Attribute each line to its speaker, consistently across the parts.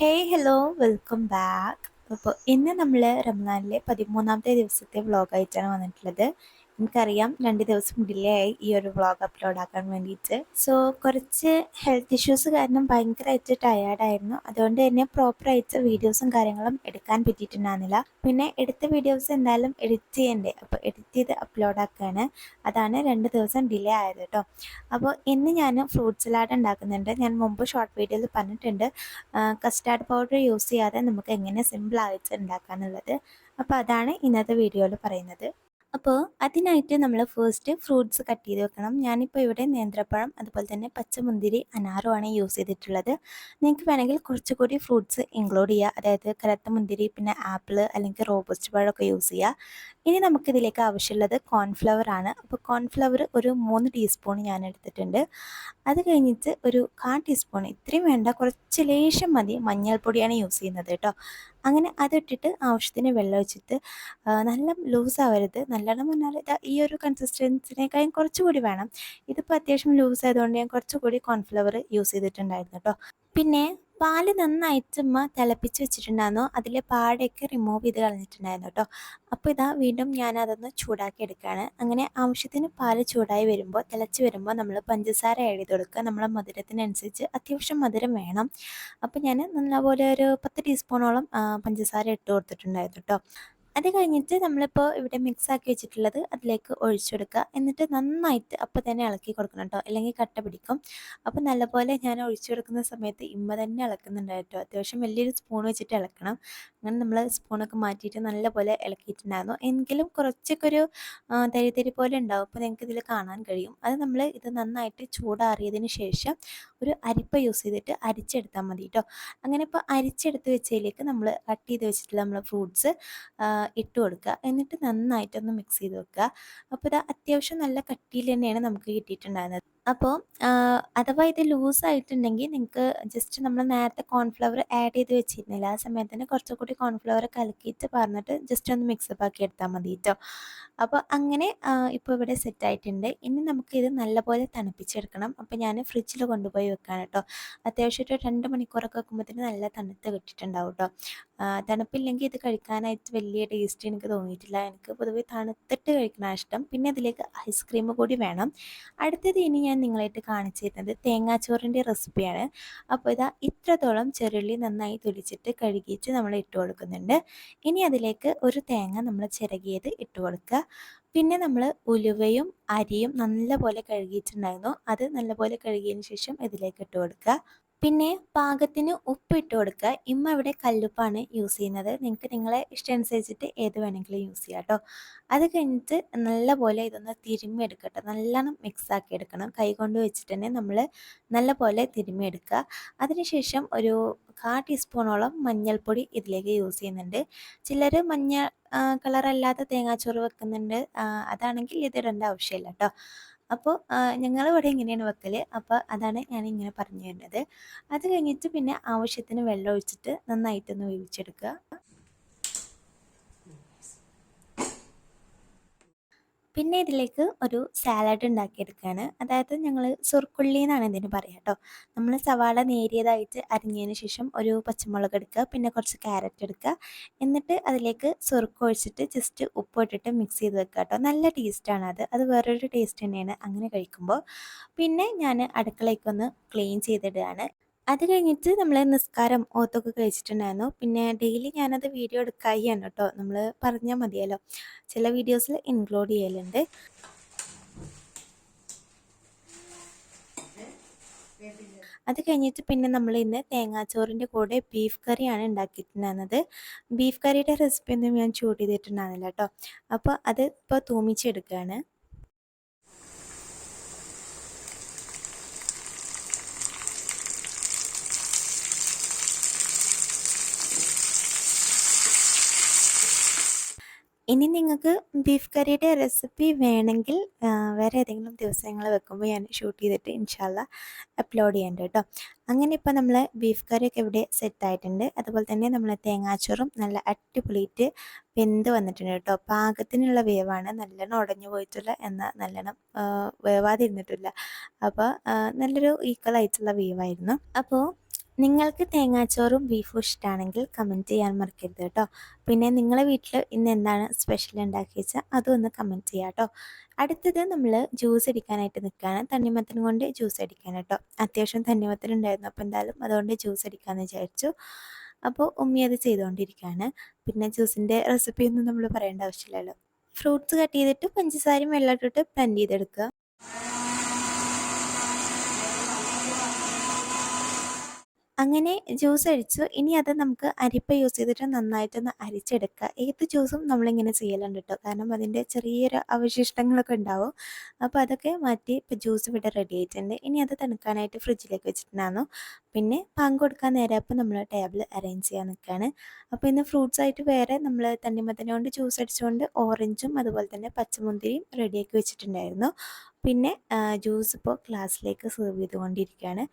Speaker 1: Hey hello welcome back അപ്പോൾ ഇന്ന് നമ്മൾ റംസാനിലെ പതിമൂന്നാമത്തെ ദിവസത്തെ വ്ളോഗായിട്ടാണ് വന്നിട്ടുള്ളത്. എനിക്കറിയാം രണ്ട് ദിവസം ഡിലേ ആയി ഈ ഒരു വ്ളോഗ് അപ്ലോഡ് ആക്കാൻ വേണ്ടിയിട്ട്. സോ കുറച്ച് ഹെൽത്ത് ഇഷ്യൂസ് കാരണം ഭയങ്കരമായിട്ട് ടയേർഡായിരുന്നു അതുകൊണ്ട് തന്നെ പ്രോപ്പറായിട്ട് വീഡിയോസും കാര്യങ്ങളും എടുക്കാൻ പറ്റിയിട്ടുണ്ടായിരുന്നില്ല. പിന്നെ എടുത്ത വീഡിയോസ് എന്തായാലും എഡിറ്റ് ചെയ്യണ്ടേ? അപ്പോൾ എഡിറ്റ് ചെയ്ത് അപ്ലോഡ് ആക്കുകയാണ് അതാണ് രണ്ട് ദിവസം ഡിലേ ആയത് കേട്ടോ അപ്പോൾ ഇന്ന് ഞാൻ ഫ്രൂട്ട് സലാഡ് ഉണ്ടാക്കുന്നുണ്ട്. ഞാൻ മുമ്പ് ഷോർട്ട് വീഡിയോയിൽ പറഞ്ഞിട്ടുണ്ട്. കസ്റ്റാർഡ് പൗഡർ യൂസ് ചെയ്യാതെ നമുക്ക് എങ്ങനെ സിമ്പിൾ ആയിട്ട് ഉണ്ടാക്കാന്നുള്ളത്. അപ്പോൾ അതാണ് ഇന്നത്തെ വീഡിയോയിൽ പറയുന്നത്. അപ്പോൾ അതിനായിട്ട് നമ്മൾ ഫസ്റ്റ് ഫ്രൂട്ട്സ് കട്ട് ചെയ്ത് വെക്കണം. ഞാനിപ്പോൾ ഇവിടെ നേന്ത്രപ്പഴം അതുപോലെ തന്നെ പച്ചമുന്തിരി അനാറുമാണ് യൂസ് ചെയ്തിട്ടുള്ളത്. നിങ്ങൾക്ക് വേണമെങ്കിൽ കുറച്ചുകൂടി ഫ്രൂട്ട്സ് ഇൻക്ലൂഡ് ചെയ്യുക അതായത് കരത്ത മുന്തിരി പിന്നെ ആപ്പിൾ അല്ലെങ്കിൽ റോബസ്റ്റ് പഴമൊക്കെ യൂസ് ചെയ്യുക ഇനി നമുക്കിതിലേക്ക് ആവശ്യമുള്ളത് കോൺഫ്ലവർ ആണ്. അപ്പോൾ കോൺഫ്ലവർ ഒരു മൂന്ന് ടീസ്പൂൺ ഞാൻ എടുത്തിട്ടുണ്ട്. അത് കഴിഞ്ഞിട്ട് ഒരു കാ ടീസ്പൂൺ ഇത്രയും വേണ്ട കുറച്ച് ലേശം മതി. മഞ്ഞൾപ്പൊടിയാണ് യൂസ് ചെയ്യുന്നത് കേട്ടോ. അങ്ങനെ അതിട്ടിട്ട് ആവശ്യത്തിന് വെള്ളം ഒഴിച്ചിട്ട് നല്ല ലൂസ് ആവരുത്. നല്ലോണം പറഞ്ഞാൽ ഈ ഒരു കൺസിസ്റ്റൻസിനേക്കാളും കുറച്ചുകൂടി വേണം. ഇതിപ്പോൾ അത്യാവശ്യം ലൂസ് ആയതുകൊണ്ട് ഞാൻ കുറച്ചുകൂടി കോൺഫ്ലവർ യൂസ് ചെയ്തിട്ടുണ്ടായിരുന്നു കേട്ടോ. പിന്നെ പാൽ നന്നായിട്ട് ഉമ്മ തിളപ്പിച്ച് വെച്ചിട്ടുണ്ടായിരുന്നു. അതിലെ പാടയൊക്കെ റിമൂവ് ചെയ്ത് കളഞ്ഞിട്ടുണ്ടായിരുന്നു കേട്ടോ അപ്പോൾ ഇതാ വീണ്ടും ഞാൻ അതൊന്ന് ചൂടാക്കി എടുക്കുകയാണ്. അങ്ങനെ ആവശ്യത്തിന് പാൽ ചൂടായി വരുമ്പോൾ തിളച്ച് വരുമ്പോൾ നമ്മൾ പഞ്ചസാര ആഡ് കൊടുക്കുക. നമ്മളെ മധുരത്തിനനുസരിച്ച് അത്യാവശ്യം മധുരം വേണം. അപ്പോൾ ഞാൻ നല്ലപോലെ ഒരു പത്ത് ടീസ്പൂണോളം പഞ്ചസാര ഇട്ട് കൊടുത്തിട്ടുണ്ടായിരുന്നു കേട്ടോ അത് കഴിഞ്ഞിട്ട് നമ്മളിപ്പോൾ ഇവിടെ മിക്സ് ആക്കി വെച്ചിട്ടുള്ളത് അതിലേക്ക് ഒഴിച്ചു കൊടുക്കുക എന്നിട്ട് നന്നായിട്ട് അപ്പോൾ തന്നെ ഇളക്കി കൊടുക്കണം കേട്ടോ അല്ലെങ്കിൽ കട്ട പിടിക്കും. അപ്പോൾ നല്ലപോലെ ഞാൻ ഒഴിച്ചു കൊടുക്കുന്ന സമയത്ത് ഇമ്മ തന്നെ ഇളക്കുന്നുണ്ട് കേട്ടോ അത്യാവശ്യം വലിയൊരു സ്പൂൺ വെച്ചിട്ട് ഇളക്കണം. അങ്ങനെ നമ്മൾ സ്പൂണൊക്കെ മാറ്റിയിട്ട് നല്ലപോലെ ഇളക്കിയിട്ടുണ്ടായിരുന്നു. എങ്കിലും കുറച്ചൊക്കെ ഒരു തരി തരി പോലെ ഉണ്ടാവും. അപ്പോൾ നിങ്ങൾക്ക് ഇതിൽ കാണാൻ കഴിയും. അത് നമ്മൾ ഇത് നന്നായിട്ട് ചൂടാറിയതിന് ശേഷം ഒരു അരിപ്പ യൂസ് ചെയ്തിട്ട് അരിച്ചെടുത്താൽ മതി കേട്ടോ അങ്ങനെ ഇപ്പോൾ അരിച്ചെടുത്ത് വെച്ചതിലേക്ക് നമ്മൾ കട്ട് ചെയ്ത് വെച്ചിട്ടുള്ള നമ്മൾ ഫ്രൂട്ട്സ് ഇട്ട് കൊടുക്കുക. എന്നിട്ട് നന്നായിട്ടൊന്ന് മിക്സ് ചെയ്ത് വെക്കുക. അപ്പോൾ ഇത് അത്യാവശ്യം നല്ല കട്ടിയിൽ തന്നെയാണ് നമുക്ക് കിട്ടിയിട്ടുണ്ടായിരുന്നത്. അപ്പോൾ അഥവാ ഇത് ലൂസ് ആയിട്ടുണ്ടെങ്കിൽ നിങ്ങൾക്ക് ജസ്റ്റ് നമ്മൾ നേരത്തെ കോൺഫ്ലവർ ആഡ് ചെയ്ത് വെച്ചിരുന്നില്ല ആ സമയത്ത് തന്നെ കുറച്ചുകൂടി കോൺഫ്ലവർ കലക്കിയിട്ട് പറഞ്ഞിട്ട് ജസ്റ്റ് ഒന്ന് മിക്സപ്പ് ആക്കി എടുത്താൽ മതി കേട്ടോ അപ്പോൾ അങ്ങനെ ഇപ്പോൾ ഇവിടെ സെറ്റ് ആയിട്ടുണ്ട്. ഇനി നമുക്കിത് നല്ലപോലെ തണുപ്പിച്ചെടുക്കണം. അപ്പോൾ ഞാൻ ഫ്രിഡ്ജിൽ കൊണ്ടുപോയി വെക്കാൻ കേട്ടോ അത്യാവശ്യം ഒരു രണ്ട് മണിക്കൂറൊക്കെ വെക്കുമ്പോഴത്തേന് നല്ല തണുത്ത് കിട്ടിയിട്ടുണ്ടാവും കേട്ടോ തണുപ്പില്ലെങ്കിൽ ഇത് കഴിക്കാനായിട്ട് വലിയ ടേസ്റ്റ് എനിക്ക് തോന്നിയിട്ടില്ല. എനിക്ക് പൊതുവേ തണുത്തിട്ട് കഴിക്കണ ഇഷ്ടം. പിന്നെ അതിലേക്ക് ഐസ്ക്രീം കൂടി വേണം. അടുത്തത് ഇനി ഞാൻ നിങ്ങളായിട്ട് കാണിച്ചു തരുന്നത് തേങ്ങാച്ചോറിന്റെ റെസിപ്പിയാണ്. അപ്പോൾ ഇതാ ഇത്രത്തോളം ചെറുള്ളി നന്നായി തുലിച്ചിട്ട് കഴുകിച്ച് നമ്മൾ ഇട്ട് കൊടുക്കുന്നുണ്ട്. ഇനി അതിലേക്ക് ഒരു തേങ്ങ നമ്മൾ ചിരകിയത് ഇട്ട് കൊടുക്കുക. പിന്നെ നമ്മൾ ഉലുവയും അരിയും നല്ലപോലെ കഴുകിയിട്ടുണ്ടായിരുന്നു. അത് നല്ലപോലെ കഴുകിയതിന് ശേഷം ഇതിലേക്ക് ഇട്ട് കൊടുക്കുക. പിന്നെ പാകത്തിന് ഉപ്പ് ഇട്ട് കൊടുക്കുക. ഇമ്മ ഇവിടെ കല്ലുപ്പാണ് യൂസ് ചെയ്യുന്നത്. നിങ്ങൾക്ക് നിങ്ങളെ ഇഷ്ടം അനുസരിച്ചിട്ട് ഏത് വേണമെങ്കിലും യൂസ് ചെയ്യാം കേട്ടോ അത് കഴിഞ്ഞിട്ട് നല്ലപോലെ ഇതൊന്ന് തിരുമ്മി എടുക്കട്ടെ നല്ലോണം മിക്സ് ആക്കി എടുക്കണം. കൈ കൊണ്ട് വെച്ചിട്ട് തന്നെ നമ്മൾ നല്ലപോലെ തിരുമ്മി എടുക്കുക അതിനുശേഷം ഒരു കാ ടീസ്പൂണോളം മഞ്ഞൾപ്പൊടി ഇതിലേക്ക് യൂസ് ചെയ്യുന്നുണ്ട്. ചിലർ മഞ്ഞ കളറല്ലാത്ത തേങ്ങാച്ചോറ് വെക്കുന്നുണ്ട്. അതാണെങ്കിൽ ഇതിടേണ്ട ആവശ്യമില്ല കേട്ടോ അപ്പോൾ ഞങ്ങളിവിടെ ഇങ്ങനെയാണ് വെക്കൽ അപ്പോൾ അതാണ് ഞാൻ ഇങ്ങനെ പറഞ്ഞു തരുന്നത്. അത് കഴിഞ്ഞിട്ട് പിന്നെ ആവശ്യത്തിന് വെള്ളം ഒഴിച്ചിട്ട് നന്നായിട്ടൊന്ന് വേവിച്ചെടുക്കുക. പിന്നെ ഇതിലേക്ക് ഒരു സാലഡ് ഉണ്ടാക്കിയെടുക്കുകയാണ് അതായത് ഞങ്ങൾ സുർക്കുള്ളി എന്നാണ് ഇതിന് പറയുക കേട്ടോ നമ്മൾ സവാള നേരിയതായിട്ട് അരിഞ്ഞതിന് ശേഷം ഒരു പച്ചമുളക് എടുക്കുക പിന്നെ കുറച്ച് ക്യാരറ്റ് എടുക്കുക. എന്നിട്ട് അതിലേക്ക് സുർക്ക് ഒഴിച്ചിട്ട് ജസ്റ്റ് ഉപ്പ് ഇട്ടിട്ട് മിക്സ് ചെയ്ത് വെക്കുക കേട്ടോ നല്ല ടേസ്റ്റാണ് അത്. അത് വേറൊരു ടേസ്റ്റ് തന്നെയാണ്. അങ്ങനെ കഴിക്കുമ്പോൾ. പിന്നെ ഞാൻ അടുക്കളയ്ക്കൊന്ന് ക്ലീൻ ചെയ്തിടുകയാണ്. അത് കഴിഞ്ഞിട്ട് നമ്മൾ നിസ്കാരം ഓത്തൊക്കെ കഴിച്ചിട്ടുണ്ടായിരുന്നു. പിന്നെ ഡെയിലി ഞാനത് വീഡിയോ എടുക്കായിയാണ് കേട്ടോ. നമ്മൾ പറഞ്ഞാൽ മതിയല്ലോ. ചില വീഡിയോസിൽ ഇൻക്ലൂഡ് ചെയ്യലുണ്ട്. അത് കഴിഞ്ഞിട്ട് പിന്നെ നമ്മൾ ഇന്ന് തേങ്ങാച്ചോറിന്റെ കൂടെ ബീഫ് കറിയാണ് ഉണ്ടാക്കിയിട്ടുണ്ടായിരുന്നത്. ബീഫ് കറിയുടെ റെസിപ്പി ഒന്നും ഞാൻ ചൂട് ചെയ്തിട്ടുണ്ടായിരുന്നില്ല കേട്ടോ. അപ്പോൾ അത് ഇപ്പോൾ തൂമിച്ചെടുക്കുകയാണ്. ഇനി നിങ്ങൾക്ക് ബീഫ് കറിയുടെ റെസിപ്പി വേണമെങ്കിൽ വേറെ ഏതെങ്കിലും ദിവസങ്ങൾ വെക്കുമ്പോൾ ഞാൻ ഷൂട്ട് ചെയ്തിട്ട് ഇൻഷാല്ല അപ്ലോഡ് ചെയ്യേണ്ട കേട്ടോ അങ്ങനെ ഇപ്പോൾ നമ്മൾ ബീഫ് കറിയൊക്കെ ഇവിടെ സെറ്റ് ആയിട്ടുണ്ട്. അതുപോലെ തന്നെ നമ്മൾ തേങ്ങാച്ചോറും നല്ല അടിപൊളിയിട്ട് വെന്ത് വന്നിട്ടുണ്ട് കേട്ടോ പാകത്തിനുള്ള വേവാണ് നല്ലോണം ഉടഞ്ഞു പോയിട്ടില്ല എന്നാൽ നല്ലോണം വേവാതിരുന്നിട്ടില്ല. അപ്പോൾ നല്ലൊരു ഈക്വൽ ആയിട്ടുള്ള വേവായിരുന്നു. അപ്പോൾ നിങ്ങൾക്ക് തേങ്ങാച്ചോറും ബീഫും ഇഷ്ടമാണെങ്കിൽ കമന്റ് ചെയ്യാൻ മറക്കരുത് കേട്ടോ. പിന്നെ നിങ്ങളെ വീട്ടിൽ ഇന്ന് എന്താണ് സ്പെഷ്യൽ ഉണ്ടാക്കി വെച്ചാൽ അതും ഒന്ന് കമന്റ് ചെയ്യാം കേട്ടോ. അടുത്തത് നമ്മൾ ജ്യൂസ് അടിക്കാനായിട്ട് നിൽക്കുകയാണ്. തണ്ണിമത്തൻ കൊണ്ട് ജ്യൂസ് അടിക്കാൻ കേട്ടോ. അത്യാവശ്യം തണ്ണിമത്തൻ ഉണ്ടായിരുന്നു. അപ്പോൾ എന്തായാലും അതുകൊണ്ട് ജ്യൂസ് അടിക്കാമെന്ന് വിചാരിച്ചു. അപ്പോൾ ഉമ്മി അത് ചെയ്തുകൊണ്ടിരിക്കുകയാണ്. പിന്നെ ജ്യൂസിന്റെ റെസിപ്പി ഒന്നും നമ്മൾ പറയേണ്ട ആവശ്യമില്ലല്ലോ. ഫ്രൂട്ട്സ് കട്ട് ചെയ്തിട്ട് പഞ്ചസാരയും വെള്ളം ഇട്ടിട്ട് ബ്ലെൻഡ് ചെയ്തെടുക്കുക. അങ്ങനെ ജ്യൂസ് അഴിച്ചു ഇനി അത് നമുക്ക് അരിപ്പ യൂസ് ചെയ്തിട്ട് നന്നായിട്ടൊന്ന് അരിച്ചെടുക്കുക. ഏത് ജ്യൂസും നമ്മളിങ്ങനെ ചെയ്യലുണ്ട് കേട്ടോ. കാരണം അതിന്റെ ചെറിയൊരു അവശിഷ്ടങ്ങളൊക്കെ ഉണ്ടാവും. അപ്പോൾ അതൊക്കെ മാറ്റി ഇപ്പോൾ ജ്യൂസ് ഇവിടെ റെഡി ആയിട്ടുണ്ട്. ഇനി അത് തണുക്കാനായിട്ട് ഫ്രിഡ്ജിലേക്ക് വെച്ചിട്ടുണ്ടായിരുന്നു. പിന്നെ പാങ്ക് കൊടുക്കാൻ നേരെ അപ്പോൾ നമ്മൾ ടേബിൾ അറേഞ്ച് ചെയ്യാൻ നിൽക്കുകയാണ്. അപ്പോൾ ഇന്ന് ഫ്രൂട്ട്സ് ആയിട്ട് വേറെ നമ്മൾ തണ്ണിമത്തനെ കൊണ്ട് ജ്യൂസ് അടിച്ചുകൊണ്ട് ഓറഞ്ചും അതുപോലെ തന്നെ പച്ചമുന്തിരിയും റെഡിയാക്കി വെച്ചിട്ടുണ്ടായിരുന്നു. പിന്നെ ജ്യൂസ് ഇപ്പോൾ ഗ്ലാസ്സിലേക്ക് സെർവ് ചെയ്തുകൊണ്ടിരിക്കുകയാണ്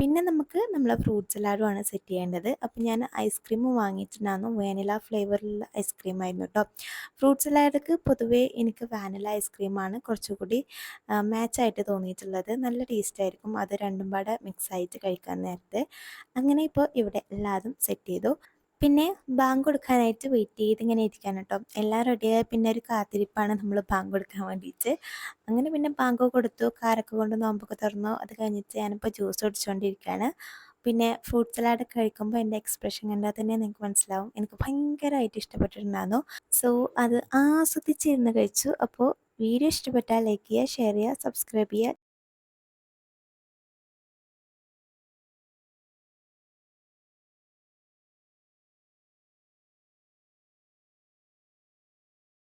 Speaker 1: പിന്നെ നമുക്ക് നമ്മളെ ഫ്രൂട്ട് സലാഡുമാണ് സെറ്റ് ചെയ്യേണ്ടത്. അപ്പോൾ ഞാൻ ഐസ്ക്രീം വാങ്ങിയിട്ടുണ്ടായിരുന്നു വാനില ഫ്ലേവറിലുള്ള ഐസ്ക്രീം ആയിരുന്നു കേട്ടോ ഫ്രൂട്ട് സലാഡൊക്കെ പൊതുവേ എനിക്ക് വാനില ഐസ്ക്രീമാണ് കുറച്ചുകൂടി മാച്ചായിട്ട് തോന്നിയിട്ടുള്ളത്. നല്ല ടേസ്റ്റ് ആയിരിക്കും. അത് രണ്ടും പാടെ മിക്സ് ആയിട്ട് കഴിക്കാൻ നേരത്തെ. അങ്ങനെ ഇപ്പോൾ ഇവിടെ എല്ലാതും സെറ്റ് ചെയ്തു. പിന്നെ ബാങ്ക് കൊടുക്കാനായിട്ട് വെയിറ്റ് ചെയ്ത് ഇങ്ങനെ ഇരിക്കാൻ കേട്ടോ എല്ലാം റെഡിയായ പിന്നെ ഒരു കാത്തിരിപ്പാണ് നമ്മൾ ബാങ്ക് കൊടുക്കാൻ വേണ്ടിയിട്ട് അങ്ങനെ പിന്നെ ബാങ്ക് കൊടുത്തു കാരൊക്കെ കൊണ്ട് നോമ്പൊക്കെ തുറന്നു. അത് കഴിഞ്ഞിട്ട് ഞാനിപ്പോൾ ജ്യൂസ് കുടിച്ചുകൊണ്ടിരിക്കുകയാണ് പിന്നെ ഫ്രൂട്ട് സലാഡ് കഴിക്കുമ്പോൾ എന്റെ എക്സ്പ്രഷൻ കണ്ടാൽ തന്നെ നിങ്ങൾക്ക് മനസ്സിലാവും. എനിക്ക് ഭയങ്കരമായിട്ട് ഇഷ്ടപ്പെട്ടിട്ടുണ്ടായിരുന്നു. സോ അത് ആസ്വദിച്ചിരുന്ന് കഴിച്ചു. അപ്പോൾ വീഡിയോ ഇഷ്ടപ്പെട്ടാൽ ലൈക്ക് ചെയ്യുക ഷെയർ ചെയ്യുക സബ്സ്ക്രൈബ് ചെയ്യുക.